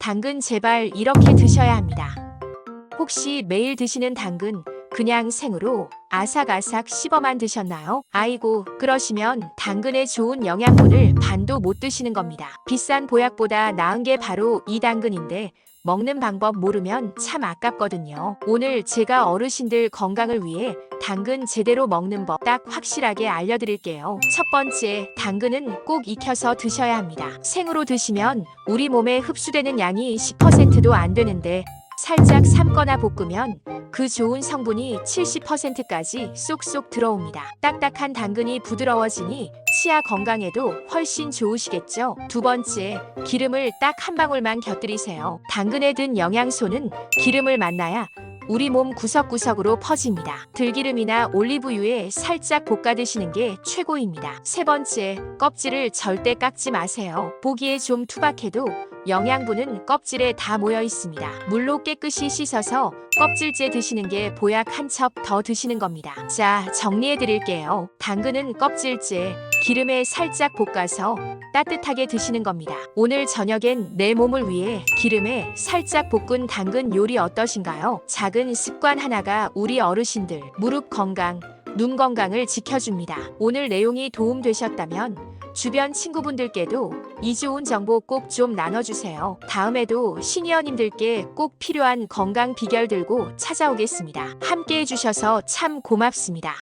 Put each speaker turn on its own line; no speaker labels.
당근 제발 이렇게 드셔야 합니다. 혹시 매일 드시는 당근 그냥 생으로 아삭아삭 씹어만 드셨나요? 아이고, 그러시면 당근의 좋은 영양분을 반도 못 드시는 겁니다. 비싼 보약보다 나은 게 바로 이 당근인데 먹는 방법 모르면 참 아깝거든요. 오늘 제가 어르신들 건강을 위해 당근 제대로 먹는 법 딱 확실하게 알려드릴게요. 첫 번째, 당근은 꼭 익혀서 드셔야 합니다. 생으로 드시면 우리 몸에 흡수되는 양이 10%도 안 되는데 살짝 삶거나 볶으면 그 좋은 성분이 70%까지 쏙쏙 들어옵니다. 딱딱한 당근이 부드러워지니 치아 건강에도 훨씬 좋으시겠죠? 두 번째, 기름을 딱 한 방울만 곁들이세요. 당근에 든 영양소는 기름을 만나야 우리 몸 구석구석으로 퍼집니다. 들기름이나 올리브유에 살짝 볶아 드시는 게 최고입니다. 세 번째, 껍질을 절대 깎지 마세요. 보기에 좀 투박해도 영양분은 껍질에 다 모여 있습니다. 물로 깨끗이 씻어서 껍질째 드시는 게 보약 한 첩 더 드시는 겁니다. 자, 정리해 드릴게요. 당근은 껍질째 기름에 살짝 볶아서 따뜻하게 드시는 겁니다. 오늘 저녁엔 내 몸을 위해 기름에 살짝 볶은 당근 요리 어떠신가요? 작은 습관 하나가 우리 어르신들 무릎 건강, 눈 건강을 지켜줍니다. 오늘 내용이 도움되셨다면 주변 친구분들께도 이 좋은 정보 꼭 좀 나눠주세요. 다음에도 시니어님들께 꼭 필요한 건강 비결 들고 찾아오겠습니다. 함께 해주셔서 참 고맙습니다.